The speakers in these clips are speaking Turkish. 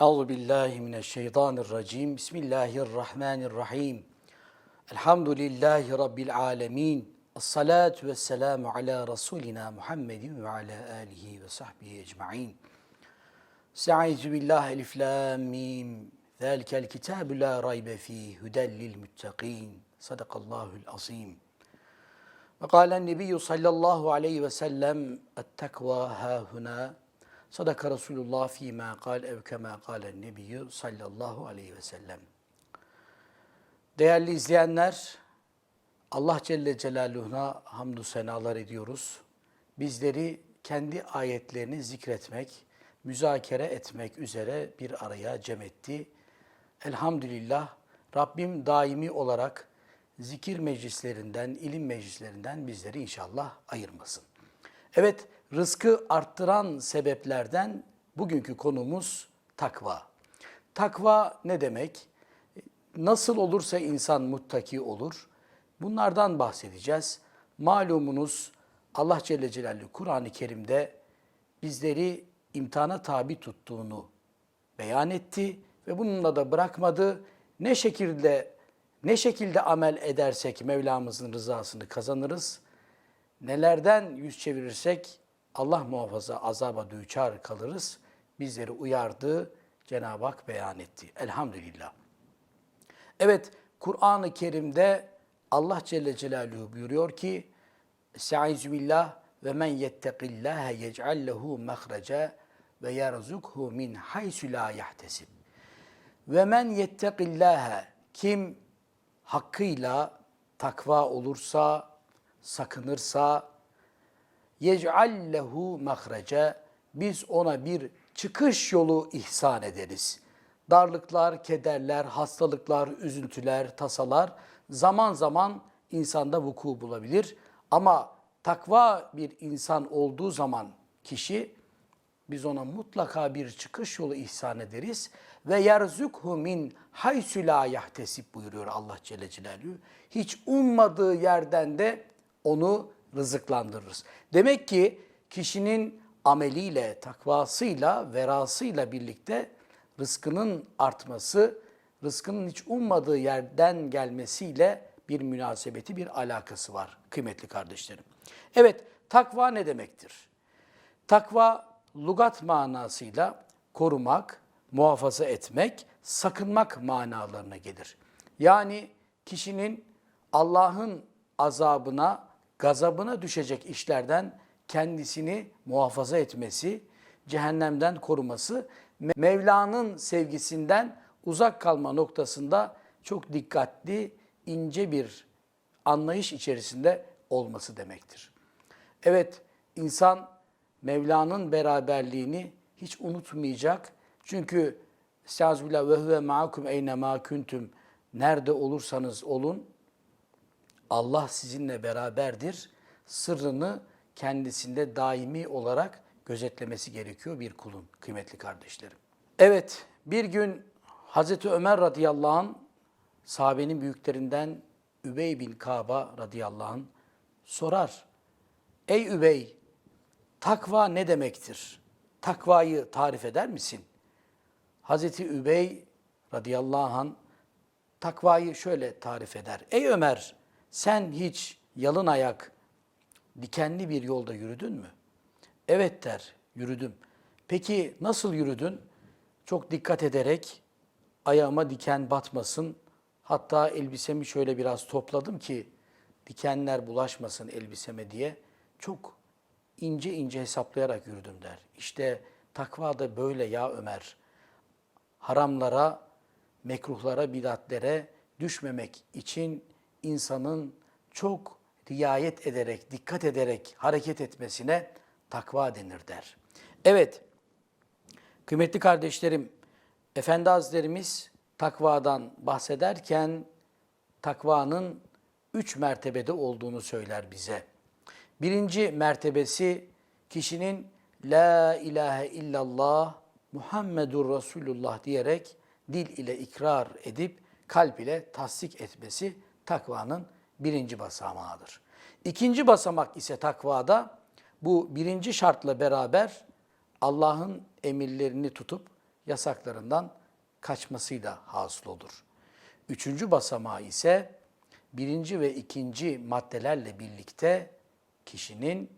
Euzu billahi mineşşeytanirracim. Bismillahirrahmanirrahim. Elhamdülillahi rabbil alamin. Essalatu vesselamu ala rasulina Muhammedin ve ala alihi ve sahbihi ecmaîn. Estaizu billahi elif lam mim. Zalikel kitabu la raybe fihi huden lil muttaqin. Sadakallahu'l azim. Ve kâlen nebiyyü sallallahu aleyhi ve sellem ettekva hâhuna. Sadaka Resulullah fîmâ kâl ev kemâ kâlen nebiyyü sallallahu aleyhi ve sellem. Değerli izleyenler, Allah Celle Celaluhu'na hamdü senalar ediyoruz. Bizleri kendi ayetlerini zikretmek, müzakere etmek üzere bir araya cem etti. Elhamdülillah Rabbim daimi olarak zikir meclislerinden, ilim meclislerinden bizleri inşallah ayırmasın. Evet, rızkı arttıran sebeplerden bugünkü konumuz takva. Takva ne demek? Nasıl olursa insan muttaki olur? Bunlardan bahsedeceğiz. Malumunuz Allah Celle Celaluhu Kur'an-ı Kerim'de bizleri imtihana tabi tuttuğunu beyan etti ve bununla da bırakmadı. Ne şekilde ne şekilde amel edersek Mevlamızın rızasını kazanırız. Nelerden yüz çevirirsek Allah muhafaza azaba düçar kalırız. Bizleri uyardı, Cenab-ı Hak beyan etti. Elhamdülillah. Evet, Kur'an-ı Kerim'de Allah Celle Celaluhu buyuruyor ki Estaizu billah ve men yettekillâhe yec'al lehu mehreca ve yerzukhu min haysu la yahtesib. Ve men yettekillâhe kim hakkıyla takva olursa, sakınırsa yec'al lehu mahreca biz ona bir çıkış yolu ihsan ederiz. Darlıklar, kederler, hastalıklar, üzüntüler, tasalar zaman zaman insanda vuku bulabilir. Ama takva bir insan olduğu zaman kişi biz ona mutlaka bir çıkış yolu ihsan ederiz ve yerzukhu min haysu la yahtesib buyuruyor Allah Celle Celaluhu. Hiç ummadığı yerden de onu rızıklandırırız. Demek ki kişinin ameliyle, takvasıyla, verasıyla birlikte rızkının artması, rızkının hiç ummadığı yerden gelmesiyle bir münasebeti, bir alakası var kıymetli kardeşlerim. Evet, takva ne demektir? Takva lugat manasıyla korumak, muhafaza etmek, sakınmak manalarına gelir. Yani kişinin Allah'ın azabına, gazabına düşecek işlerden kendisini muhafaza etmesi, cehennemden koruması, Mevla'nın sevgisinden uzak kalma noktasında çok dikkatli, ince bir anlayış içerisinde olması demektir. Evet, insan Mevla'nın beraberliğini hiç unutmayacak. Çünkü Estağfirullah ve huve ma'akum eyne ma kuntum. Nerede olursanız olun Allah sizinle beraberdir. Sırrını kendisinde daimi olarak gözetlemesi gerekiyor bir kulun kıymetli kardeşlerim. Evet bir gün Hazreti Ömer radıyallahu anh sahabenin büyüklerinden Übey bin Kaba radıyallahu anh sorar. Ey Übey takva ne demektir? Takvayı tarif eder misin? Hazreti Übey radıyallahu anh takvayı şöyle tarif eder. Ey Ömer sen hiç yalın ayak dikenli bir yolda yürüdün mü? Evet der, yürüdüm. Peki nasıl yürüdün? Çok dikkat ederek ayağıma diken batmasın. Hatta elbisemi şöyle biraz topladım ki dikenler bulaşmasın elbiseme diye. Çok ince ince hesaplayarak yürüdüm der. İşte takva da böyle ya Ömer. Haramlara, mekruhlara, bidatlere düşmemek için insanın çok riayet ederek, dikkat ederek hareket etmesine takva denir der. Evet, kıymetli kardeşlerim, Efendi Hazretlerimiz takvadan bahsederken takvanın üç mertebede olduğunu söyler bize. Birinci mertebesi kişinin La ilahe illallah Muhammedur Resulullah diyerek dil ile ikrar edip kalp ile tasdik etmesi takvanın birinci basamağıdır. İkinci basamak ise takvada bu birinci şartla beraber Allah'ın emirlerini tutup yasaklarından kaçmasıyla hasıl olur. Üçüncü basamağı ise birinci ve ikinci maddelerle birlikte kişinin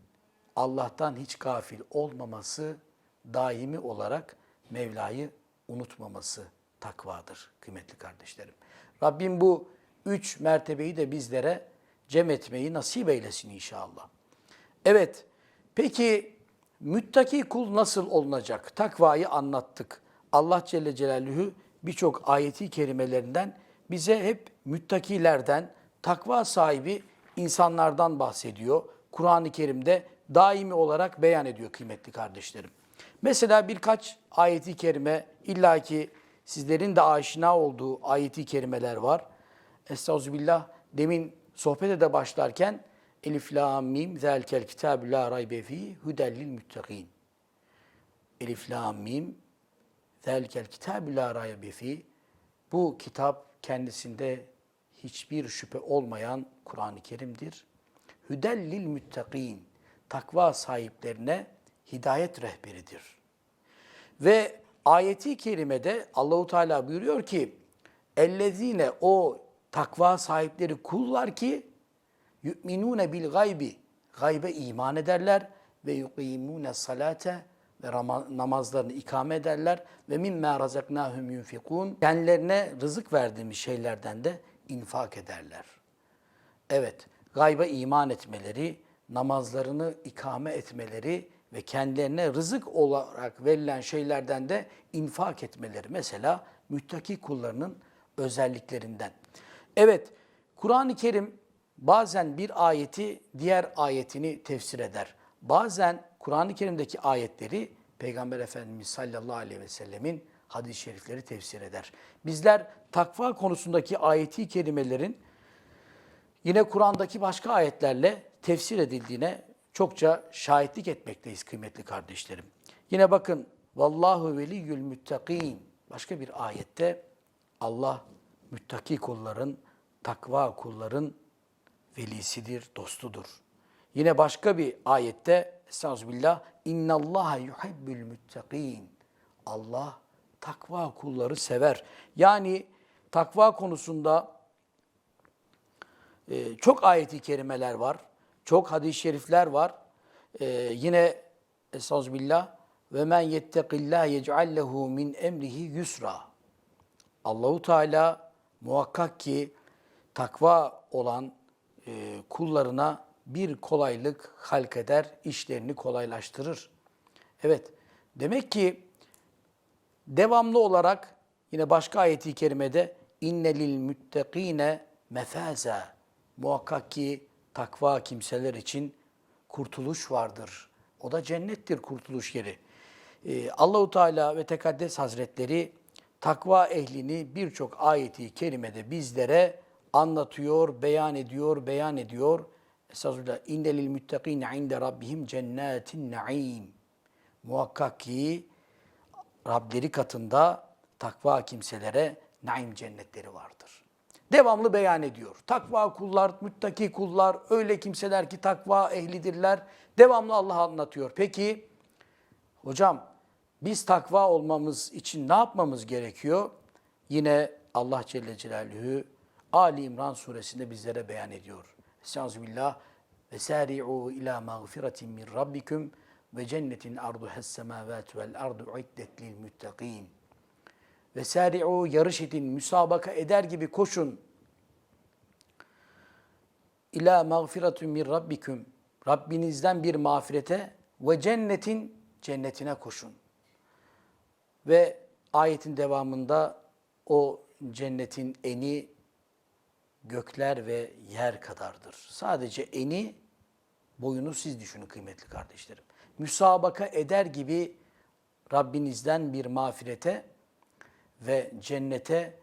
Allah'tan hiç gafil olmaması, daimi olarak Mevla'yı unutmaması takvadır kıymetli kardeşlerim. Rabbim bu üç mertebeyi de bizlere cem etmeyi nasip eylesin inşallah. Evet, peki müttaki kul nasıl olunacak? Takvayı anlattık. Allah Celle Celaluhu birçok ayeti kerimelerinden bize hep müttakilerden, takva sahibi insanlardan bahsediyor. Kur'an-ı Kerim'de daimi olarak beyan ediyor kıymetli kardeşlerim. Mesela birkaç ayeti kerime illaki sizlerin de aşina olduğu ayeti kerimeler var. Estağfirullah demin sohbete de başlarken Elif la mim zelkel kitabü la raybe fi hudellil muttaqin. Elif la mim zelkel kitabü la raybe fi bu kitap kendisinde hiçbir şüphe olmayan Kur'an-ı Kerim'dir. Hüdellil müttakîn, takva sahiplerine hidayet rehberidir. Ve ayeti kerimede Allahu Teala buyuruyor ki, ellezine o takva sahipleri kullar ki yu'minune bil gaybi, gaybe iman ederler ve yuqimune salate ve namazlarını ikame ederler ve mimma razaknahum yunfikun kendilerine rızık verdiğimiz şeylerden de infak ederler. Evet, gayba iman etmeleri, namazlarını ikame etmeleri ve kendilerine rızık olarak verilen şeylerden de infak etmeleri. Mesela müttaki kullarının özelliklerinden. Evet, Kur'an-ı Kerim bazen bir ayeti diğer ayetini tefsir eder. Bazen Kur'an-ı Kerim'deki ayetleri Peygamber Efendimiz sallallahu aleyhi ve sellemin hadis-i şerifleri tefsir eder. Bizler takva konusundaki ayeti kerimelerin yine Kur'an'daki başka ayetlerle tefsir edildiğine çokça şahitlik etmekteyiz kıymetli kardeşlerim. Yine bakın vallahu veliyyül müttakîn başka bir ayette Allah müttaki kulların, takva kulların velisidir, dostudur. Yine başka bir ayette Estağfirullah innallaha yuhibbül müttakîn. Allah takva kulları sever. Yani takva konusunda ee, çok ayeti kerimeler var. Çok hadis-i şerifler var. Ee, yine Estağfirullah ve men yettekillah yec'al lehu min emrihi yusra. Allahu Teala muhakkak ki takva olan e, kullarına bir kolaylık halk eder, işlerini kolaylaştırır. Evet, demek ki devamlı olarak yine başka ayeti kerimede innelil müttekine mefaza muhakkak ki takva kimseler için kurtuluş vardır. O da cennettir kurtuluş yeri. Ee, Allahu Teala ve Tekaddes Hazretleri takva ehlini birçok ayeti kerimede bizlere anlatıyor, beyan ediyor, beyan ediyor. Estağfirullah. İnne lil müttakine inde rabbihim cennetin naim. Muhakkak ki Rableri katında takva kimselere naim cennetleri vardır. Devamlı beyan ediyor. Takva kullar, müttaki kullar, öyle kimseler ki takva ehlidirler. Devamlı Allah anlatıyor. Peki hocam biz takva olmamız için ne yapmamız gerekiyor? Yine Allah Celle Celaluhu Ali İmran suresinde bizlere beyan ediyor. Estağfirullah ve sari'u ila mağfiretin min rabbikum ve cennetin arduhes semavatu vel ardu iddet lil muttaqin. Ve sari'u yarış edin, müsabaka eder gibi koşun. İlâ mağfiretun min rabbikum. Rabbinizden bir mağfirete ve cennetin cennetine koşun. Ve ayetin devamında o cennetin eni gökler ve yer kadardır. Sadece eni boyunu siz düşünün kıymetli kardeşlerim. Müsabaka eder gibi Rabbinizden bir mağfirete ve cennete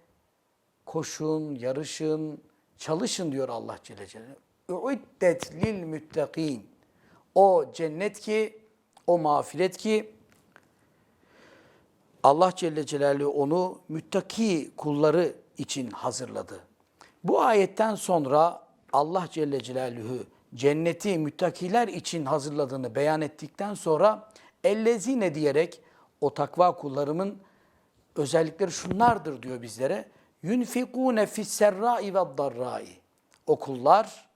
koşun, yarışın, çalışın diyor Allah Celle Celaluhu. Uiddet lil müttakîn. O cennet ki, o mağfiret ki Allah Celle Celaluhu onu müttaki kulları için hazırladı. Bu ayetten sonra Allah Celle Celaluhu cenneti müttakiler için hazırladığını beyan ettikten sonra ellezine diyerek o takva kullarımın özellikleri şunlardır diyor bizlere. Yunfikune fisserrai ve darrai. O kullar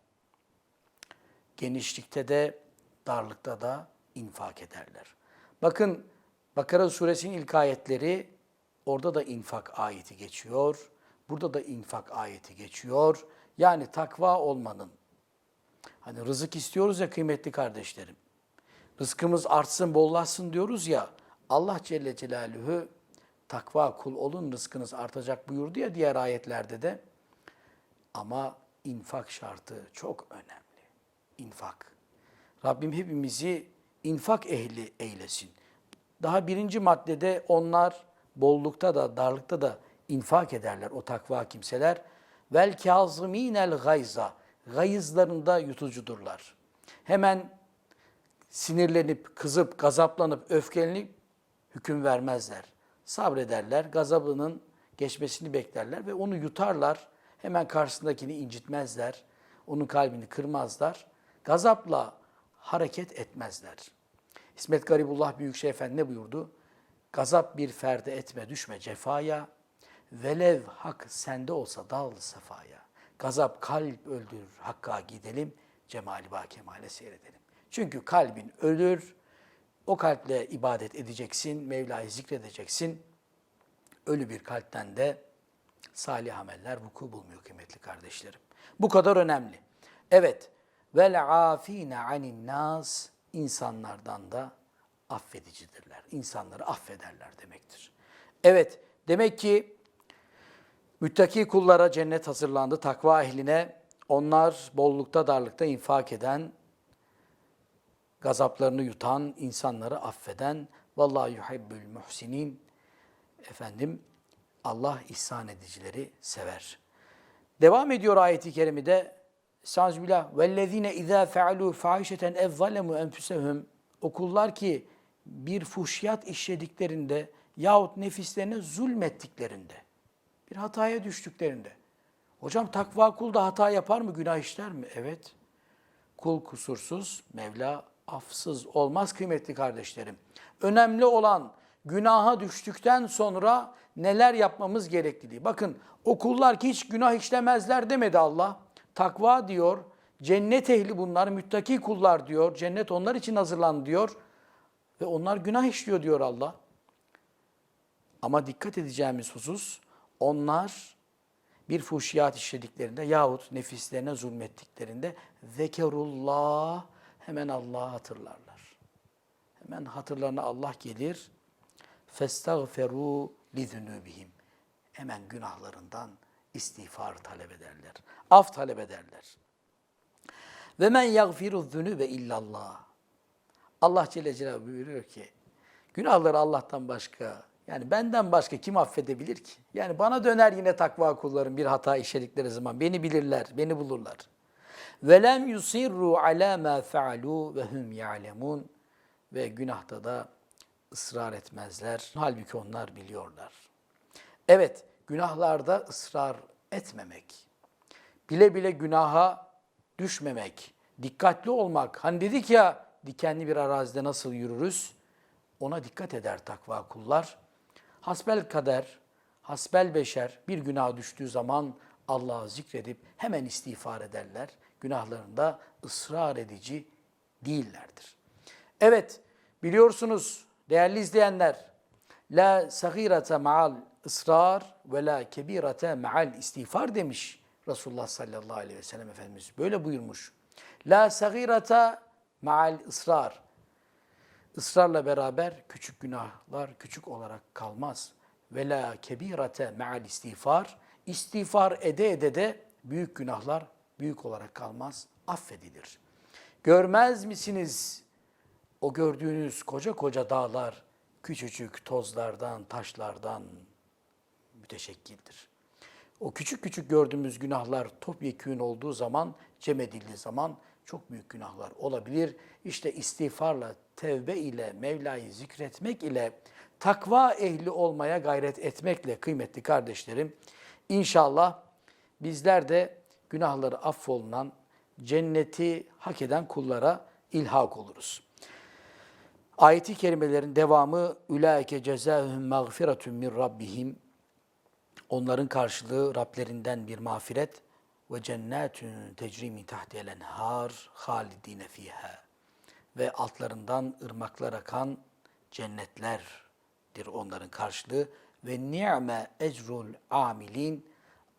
genişlikte de darlıkta da infak ederler. Bakın Bakara suresinin ilk ayetleri orada da infak ayeti geçiyor. Burada da infak ayeti geçiyor. Yani takva olmanın. Hani rızık istiyoruz ya kıymetli kardeşlerim. Rızkımız artsın, bollaşsın diyoruz ya. Allah Celle Celaluhu takva kul olun rızkınız artacak buyurdu ya diğer ayetlerde de. Ama infak şartı çok önemli. İnfak. Rabbim hepimizi infak ehli eylesin. Daha birinci maddede onlar bollukta da darlıkta da infak ederler o takva kimseler. Vel kazimînel gayza. Gayızlarında yutucudurlar. Hemen sinirlenip, kızıp, gazaplanıp, öfkelenip hüküm vermezler. Sabrederler, gazabının geçmesini beklerler ve onu yutarlar. Hemen karşısındakini incitmezler. Onun kalbini kırmazlar. Gazapla hareket etmezler. İsmet Garibullah Büyükşehir Efendi ne buyurdu? Gazap bir ferde etme düşme cefaya, velev hak sende olsa dal sefaya. Gazap kalp öldürür, hakka gidelim, cemali ba kemale seyredelim. Çünkü kalbin ölür, o kalple ibadet edeceksin, Mevla'yı zikredeceksin. Ölü bir kalpten de salih ameller vuku bulmuyor kıymetli kardeşlerim. Bu kadar önemli. Evet, vel afine anin nas insanlardan da affedicidirler. İnsanları affederler demektir. Evet, demek ki müttaki kullara cennet hazırlandı. Takva ehline onlar bollukta darlıkta infak eden, gazaplarını yutan, insanları affeden, vallahi yuhibbül muhsinin, efendim Allah ihsan edicileri sever. Devam ediyor ayeti kerimede, Estağfirullah. Vellezine izâ fealû fâhişeten ev zalemu enfusehum. O kullar ki bir fuhşiyat işlediklerinde yahut nefislerine zulmettiklerinde, bir hataya düştüklerinde. Hocam takva kul da hata yapar mı, günah işler mi? Evet. Kul kusursuz, Mevla afsız olmaz kıymetli kardeşlerim. Önemli olan günaha düştükten sonra neler yapmamız gerektiği. Bakın o kullar ki hiç günah işlemezler demedi Allah. Takva diyor, cennet ehli bunlar, müttaki kullar diyor. Cennet onlar için hazırlan diyor. Ve onlar günah işliyor diyor Allah. Ama dikkat edeceğimiz husus, onlar bir fuhşiyat işlediklerinde yahut nefislerine zulmettiklerinde zekerullah hemen Allah'ı hatırlarlar. Hemen hatırlarına Allah gelir. Festagferu lizunubihim. Hemen günahlarından istiğfar talep ederler. Af talep ederler. Ve men yagfiru zunube illallah. Allah Celle Celaluhu buyuruyor ki günahları Allah'tan başka yani benden başka kim affedebilir ki? Yani bana döner yine takva kulların bir hata işledikleri zaman beni bilirler, beni bulurlar. Ve lem yusirru ala ma faalu ve hum ya'lemun ve günahta da ısrar etmezler. Halbuki onlar biliyorlar. Evet, günahlarda ısrar etmemek, bile bile günaha düşmemek, dikkatli olmak. Hani dedik ya dikenli bir arazide nasıl yürürüz? Ona dikkat eder takva kullar. Hasbel kader, hasbel beşer bir günah düştüğü zaman Allah'ı zikredip hemen istiğfar ederler. Günahlarında ısrar edici değillerdir. Evet, biliyorsunuz değerli izleyenler, la sagirete ma'al ısrar ve la kebirete ma'al istiğfar demiş Resulullah sallallahu aleyhi ve sellem Efendimiz. Böyle buyurmuş. La sagirete ma'al ısrar. Israrla beraber küçük günahlar küçük olarak kalmaz. Ve la kebirete ma'al istiğfar. İstiğfar ede ede de büyük günahlar büyük olarak kalmaz, affedilir. Görmez misiniz o gördüğünüz koca koca dağlar küçücük tozlardan, taşlardan müteşekkildir. O küçük küçük gördüğümüz günahlar topyekün olduğu zaman, cem edildiği zaman çok büyük günahlar olabilir. İşte istiğfarla, tevbe ile, Mevla'yı zikretmek ile, takva ehli olmaya gayret etmekle kıymetli kardeşlerim, inşallah bizler de günahları affolunan, cenneti hak eden kullara ilhak oluruz. Ayeti kerimelerin devamı ulaike cezaehum mağfiretun min rabbihim Onların karşılığı Rablerinden bir mağfiret ve cennetün tecri min tahtihel enhar halidine fiha ve altlarından ırmaklar akan cennetlerdir onların karşılığı ve ni'me ecrul amilin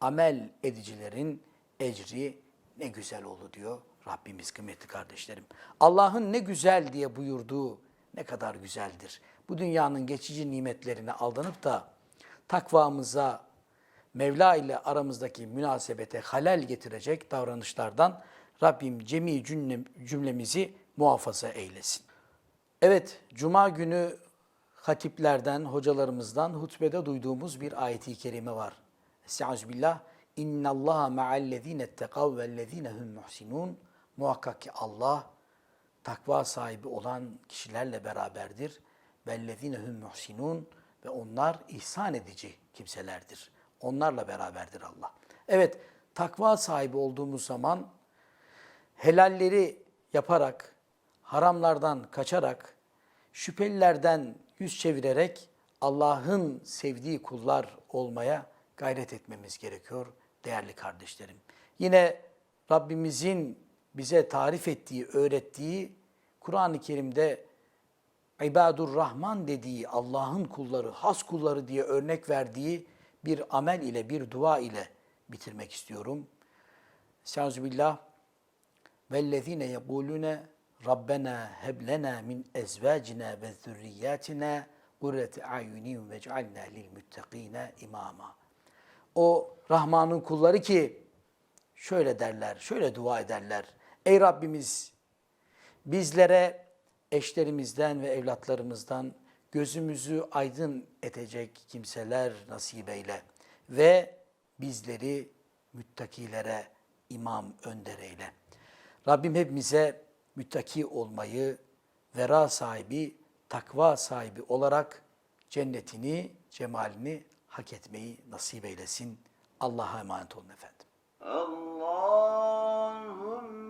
amel edicilerin ecri ne güzel oldu diyor Rabbimiz kıymetli kardeşlerim. Allah'ın ne güzel diye buyurduğu ne kadar güzeldir. Bu dünyanın geçici nimetlerine aldanıp da takvamıza, Mevla ile aramızdaki münasebete halel getirecek davranışlardan Rabbim cemi cümle- cümlemizi muhafaza eylesin. Evet, Cuma günü hatiplerden, hocalarımızdan hutbede duyduğumuz bir ayeti kerime var. Estağfirullah. İnna Allah ma'allezine ettekav vellezine hum muhsinun. Muhakkak ki Allah takva sahibi olan kişilerle beraberdir. Vellezine hum muhsinun ve onlar ihsan edici kimselerdir. Onlarla beraberdir Allah. Evet, takva sahibi olduğumuz zaman helalleri yaparak, haramlardan kaçarak, şüphelilerden yüz çevirerek Allah'ın sevdiği kullar olmaya gayret etmemiz gerekiyor değerli kardeşlerim. Yine Rabbimizin bize tarif ettiği, öğrettiği Kur'an-ı Kerim'de İbadur Rahman dediği Allah'ın kulları, has kulları diye örnek verdiği bir amel ile, bir dua ile bitirmek istiyorum. Estağfirullah. وَالَّذ۪ينَ يَقُولُونَ رَبَّنَا هَبْ لَنَا مِنْ اَزْوَاجِنَا وَذُرِّيَّاتِنَا قُرَّةَ اَعْيُنِينَ وَاجْعَلْنَا لِلْمُتَّقِينَ imama. O Rahman'ın kulları ki şöyle derler, şöyle dua ederler. Ey Rabbimiz bizlere eşlerimizden ve evlatlarımızdan gözümüzü aydın edecek kimseler nasip eyle ve bizleri müttakilere imam önder eyle. Rabbim hepimize müttaki olmayı, vera sahibi, takva sahibi olarak cennetini, cemalini hak etmeyi nasip eylesin. Allah'a emanet olun efendim.